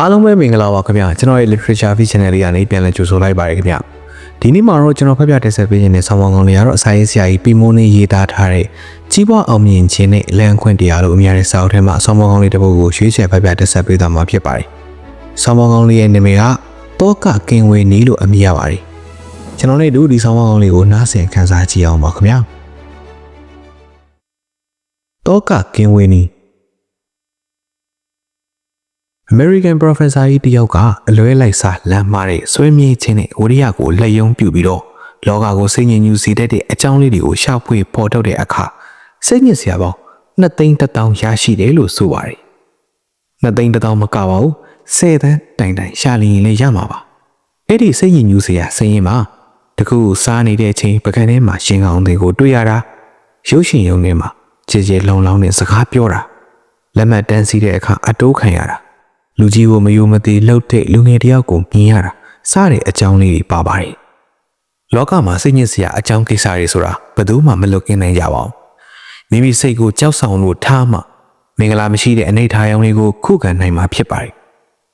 အားလုံးပဲမင်္ဂလာပါခင်ဗျာကျွန်တော်ရဲ့ literature feed channel လေးကနေပြန်လည်ကြိုဆိုလိုက်ပါရခင်ဗျာဒီနေ့မှာတော့ကျွန်တော်ဖတ်ပြတက်ဆက်ပေးခြင်းနဲ့ဆောင်းပါးကောင်းလေးကတော့အစာရေးဆရာကြီးပီမိုးနေရေးသားထားတဲ့ကြီးပွားအောင်မြင်ခြင်းနဲ့လမ်းခွင့်တရားလို့အမည်ရတဲ့စာအုပ်ထဲမှာဆောင်းပါးကောင်းလေးတစ်ပုဒ်ကိုရွေးချယ်ဖတ်ပြတက်ဆက်ပေးသွားမှာဖြစ်ပါတယ်ဆောင်းပါးကောင်းလေးရဲ့နာမည်ကတောကကင်ဝေနီလို့အမည်ရပါတယ်ကျွန်တော်တို့ဒီဒီဆောင်းပါးကောင်းလေးကိုနားဆင်ခန်းစားကြည့်အောင်ပါခင်ဗျာတောကကင်ဝေနီ American Professor ကြီးတယောက်ကအလွဲလိုက်စားလမ်းမားတဲ့ဆွေးမြေးခြင်းနဲ့ဝရိယကိုလက်ယုံပြုပြီးတော့လောကကိုစိတ်ငြိမ်ညူစေတတ်တဲ့အကြောင်းလေးတွေကိုရှာဖွေပေါ်ထုတ်တဲ့အခါစိတ်ညစ်စရာပေါင်းနှစ်သိန်းတစ်တောင်ရရှိတယ်လို့ဆိုပါတယ်။နှစ်သိန်းတစ်တောင်မကပါဘူး။ဆယ်သန်းတိုင်တိုင်ရှာလျင်လည်းရမှာပါ။အဲ့ဒီစိတ်ညစ်ညူစရာစရင်မှာတခုစားနေတဲ့အချိန်ပကံထဲမှာရှင်ကောင်တွေကိုတွေ့ရတာရုပ်ရှင်ရုံထဲမှာကြည်ကြဲလုံလောင်းတဲ့စကားပြောတာလက်မှတ်တန်းစီးတဲ့အခါအတိုးခံရတာ လူကြီးကိုမယိုမသိလှုပ်တဲ့လူငယ်တယောက်ကိုမြင်ရတာစတဲ့အကြောင်းလေးတွေပါပါတယ်လောကမှာစိတ်ညစ်စရာအကြောင်းကိစ္စတွေဆိုတာဘယ်သူမှမလွတ်ကင်းနိုင်ကြပါဘူးမိမိစိတ်ကိုကြောက်ဆောင်လို့ထားမှမင်္ဂလာမရှိတဲ့အနေထားရောင်လေးကိုခုခံနိုင်မှာဖြစ်ပါတယ်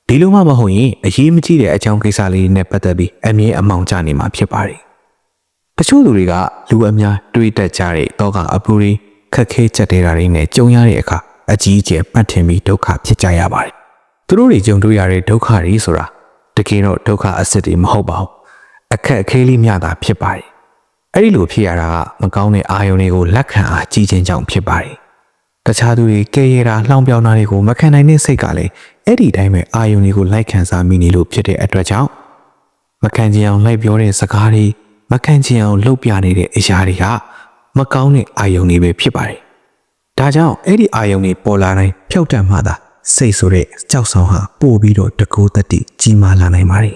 ဒီလိုမှမဟုတ်ရင်အရေးမကြီးတဲ့အကြောင်းကိစ္စလေးနဲ့ပတ်သက်ပြီးအမြဲအမောင်ကျနေမှာဖြစ်ပါတယ်တချို့လူတွေကလူအများတွေးတတ်ကြတဲ့တောကအပူတွေခက်ခဲချက်တွေကတွေနဲ့ကြုံရတဲ့အခါအကြီးအကျယ်ပတ်ထင်ပြီးဒုက္ခဖြစ်ကြရပါတယ် သူတို့တွေကြုံတွေ့ရတဲ့ဒုက္ခတွေဆိုတာတကယ်တော့ဒုက္ခအစစ်တွေမဟုတ်ပါဘူးအခက်အခဲလေးမျှတာဖြစ်ပါတယ်အဲ့ဒီလိုဖြစ်ရတာကမကောင်းတဲ့အာယုန်တွေကိုလက်ခံအားကြီးခြင်းကြောင့်ဖြစ်ပါတယ်တခြားသူတွေကဲရတာလှောင်ပြောင်တာတွေကိုမခံနိုင်တဲ့စိတ်ကလည်းအဲ့ဒီတိုင်းပဲအာယုန်တွေကိုလိုက်ခံစားမိနေလို့ဖြစ်တဲ့အတွက်ကြောင့်မခံချင်အောင်လိုက်ပြောတဲ့စကားတွေမခံချင်အောင်လှုပ်ပြနေတဲ့အရာတွေကမကောင်းတဲ့အာယုန်တွေပဲဖြစ်ပါတယ်ဒါကြောင့်အဲ့ဒီအာယုန်တွေပေါ်လာတိုင်းဖြုတ်တတ်မှသာ စိတ်ဆိုတဲ့ကြောက်ဆောင်ဟာပို့ပြီးတော့တကိုးတတိကြီးမားလာနိုင်ပါတယ်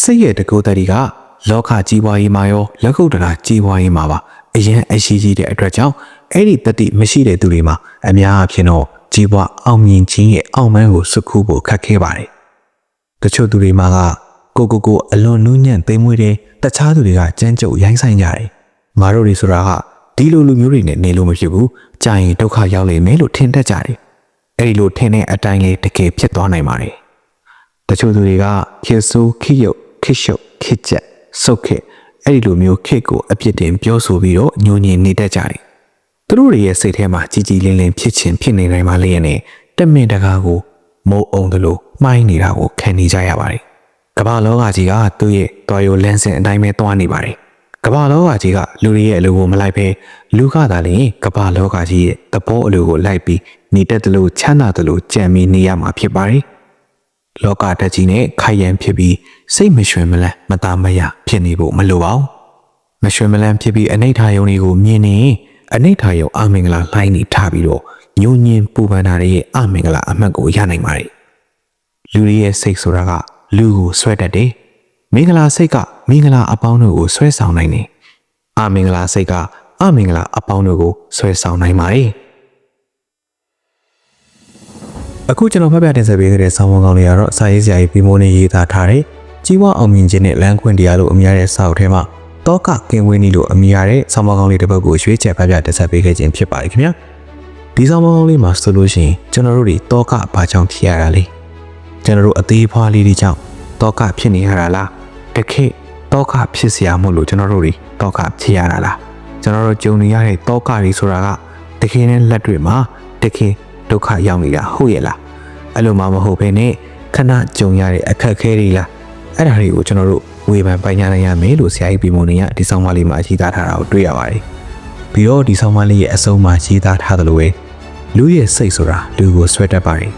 စိတ်ရဲ့တကိုးတတိကလောကကြီးပွားရေးမှာရောလက်ကုပ်တရာကြီးပွားရေးမှာပါအရင်အရှိကြီးတဲ့အတွက်ကြောင့်အဲ့ဒီတတိမရှိတဲ့သူတွေမှာအများအဖြစ်တော့ကြီးပွားအောင်မြင်ခြင်းရဲ့အောင်မန်းကိုစုခုဖို့ခက်ခဲပါတယ်တချို့သူတွေမှာကကိုကိုကိုအလွန်နူးညံ့သိမ်မွေးတယ်တခြားသူတွေကကြမ်းကြုတ်ရိုင်းဆိုင်ကြတယ်ငါတို့တွေဆိုတာကဒီလိုလူမျိုးတွေနဲ့နေလို့မဖြစ်ဘူးကြာရင်ဒုက္ခရောက်လိမ့်မယ်လို့ထင်တတ်ကြတယ် အဲ့ဒီလိုထင်တဲ့အတိုင်းလေးတကယ်ဖြစ်သွားနိုင်ပါတယ်တချို့သူတွေကခေဆိုးခိယုတ်ခိရှုတ်ခိကျက်စုတ်ခေအဲ့ဒီလိုမျိုးခေကိုအပြစ်တင်ပြောဆိုပြီးတော့ညှို့ညင်နေတတ်ကြတယ်သူတို့တွေရဲ့စိတ်ထဲမှာကြည်ကြည်လင်းလင်းဖြစ်ခြင်းဖြစ်နေနိုင်ပါလေရဲ့နဲ့တမင်တကာကိုမိုးအောင်တယ်လို့မှိုင်းနေတာကိုခံနေကြရပါတယ်ကမ္ဘာလောကကြီးကသူ့ရဲ့တော်ရိုလန်းစင်အတိုင်းပဲသွားနေပါတယ်ကမ္ဘာလောကကြီးကလူတွေရဲ့အလိုကိုမလိုက်ဘဲလူကသာလျှင်ကမ္ဘာလောကကြီးရဲ့သဘောအလိုကိုလိုက်ပြီး နေတတ်တယ်လို့ချမ်းသာတယ်လို့ကြံပြီးနေရမှာဖြစ်ပါတယ်။လောကတက်ကြီးနဲ့ခိုင်ရန်ဖြစ်ပြီးစိတ်မရွှင်မလန်းမသားမရဖြစ်နေဖို့မလိုပါဘူး။မရွှင်မလန်းဖြစ်ပြီးအနိဋ္ဌာယုံတွေကိုမြင်နေအနိဋ္ဌာယုံအမင်္ဂလာလှိုင်းနေထားပြီးတော့ညဉ့်ညင်ပူပန်တာရဲ့အမင်္ဂလာအမှတ်ကိုရနိုင်ပါတယ်။လူတွေရဲ့စိတ်ဆိုတာကလူကိုဆွဲတတ်တယ်။မင်္ဂလာစိတ်ကမင်္ဂလာအပေါင်းတို့ကိုဆွဲဆောင်နိုင်တယ်။အမင်္ဂလာစိတ်ကအမင်္ဂလာအပေါင်းတို့ကိုဆွဲဆောင်နိုင်ပါတယ်။ အခုကျွန်တော်ဖတ်ပြတင်ဆက်ပေးခဲ့တဲ့ဆောင်းပါးကောင်းလေးကတော့စာရေးဆရာကြီးပြီးမိုးနဲ့ရေးသားထားတဲ့ကြီးပွားအောင်မြင်ခြင်းနဲ့လမ်းခွင့်တရားလို့အမည်ရတဲ့စာအုပ်ထဲမှာတောကကင်ဝင်းနီလို့အမည်ရတဲ့ဆောင်းပါးကောင်းလေးတစ်ပုဒ်ကိုရွေးချယ်ဖတ်ပြတင်ဆက်ပေးခဲ့ခြင်းဖြစ်ပါတယ်ခင်ဗျာဒီဆောင်းပါးကောင်းလေးမှာဆိုလို့ရှိရင်ကျွန်တော်တို့တွေတောကဘာကြောင့်ဖြစ်ရတာလဲကျွန်တော်တို့အသေးဖွားလေးတွေကြောင့်တောကဖြစ်နေရတာလားတခေတ်တောကဖြစ်စရာမို့လို့ကျွန်တော်တို့တွေတောကဖြစ်ရတာလားကျွန်တော်တို့ကြုံနေရတဲ့တောကတွေဆိုတာကတခင်နဲ့လက်တွေမှာတခင် ဒုက္ခရောက်နေတာဟုတ်ရဲ့လားအဲ့လိုမှမဟုတ်ဘဲနဲ့ခဏကြုံရတဲ့အခက်အခဲတွေလားအဲ့ဒါတွေကိုကျွန်တော်တို့ဝေဖန်ပိုင်ညာနိုင်ရမယ်လို့ဆရာကြီးပြမုံနေရဒီဆောင်မလေးမှာရေးသားထားတာကိုတွေ့ရပါတယ်ပြီးတော့ဒီဆောင်မလေးရဲ့အဆုံးမှာရေးသားထားသလိုပဲလူရဲ့စိတ်ဆိုတာလူကိုဆွဲတတ်ပါတယ်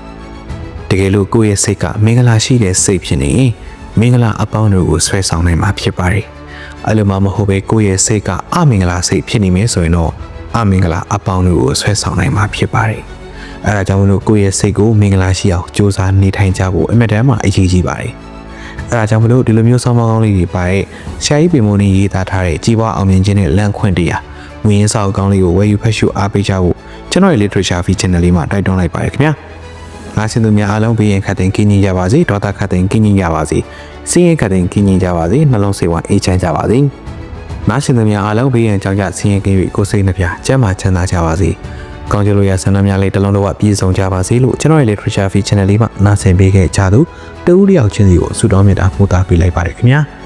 တကယ်လို့ကိုယ့်ရဲ့စိတ်ကမင်္ဂလာရှိတဲ့စိတ်ဖြစ်နေရင်မင်္ဂလာအပေါင်းတို့ကိုဆွဲဆောင်နိုင်မှာဖြစ်ပါတယ်အဲ့လိုမှမဟုတ်ပဲကိုယ့်ရဲ့စိတ်ကအမင်္ဂလာစိတ်ဖြစ်နေမယ်ဆိုရင်တော့အမင်္ဂလာအပေါင်းတို့ကိုဆွဲဆောင်နိုင်မှာဖြစ်ပါတယ် အဲဒါကြောင့်မလို့ကိုယ့်ရဲ့စိတ်ကိုမင်္ဂလာရှိအောင်စူးစမ်းနေထိုင်ကြဖို့အမြဲတမ်းမှအရေးကြီးပါတယ်အဲဒါကြောင့်မလို့ဒီလိုမျိုးဆောင်းပါးကောင်းလေးတွေပါတဲ့ဆရာကြီးပင်မုန်ကြီးရေးသားထားတဲ့ကြီးပွားအောင်မြင်ခြင်းနဲ့လန့်ခွင့်တရားငွေရင်းစာအုပ်ကောင်းလေးကိုဝယ်ယူဖတ်ရှုအားပေးကြဖို့ကျွန်တော်ရဲ့ literature feed channel လေးမှာတိုက်တွန်းလိုက်ပါတယ်ခင်ဗျာငါစင်သူများအားလုံးဘေးရန်ခတ်တဲ့ကင်းကြီးကြပါစေဒေါသခတ်တဲ့ကင်းကြီးကြပါစေစင်းရဲခတ်တဲ့ကင်းကြီးကြပါစေနှလုံးစိတ်ဝမ်းအေးချမ်းကြပါစေနားရှင်သူများအားလုံးဘေးရန်ကြောင့်ကြဆင်းရဲကင်း၍ကိုယ်စိတ်နှပြကျန်းမာချမ်းသာကြပါစေ ကောင်းချလို့ရဆန္ဒများလေးတစ်လုံးတော့ပြည့်စုံကြပါစေလို့ကျွန်တော်ရဲ့ literature fee channel လေးမှာနားဆင်ပေးခဲ့ကြသူတူဦးတယောက်ချင်းစီကိုဆုတောင်းမြတ်တာပို့တာပေးလိုက်ပါတယ်ခင်ဗျာ။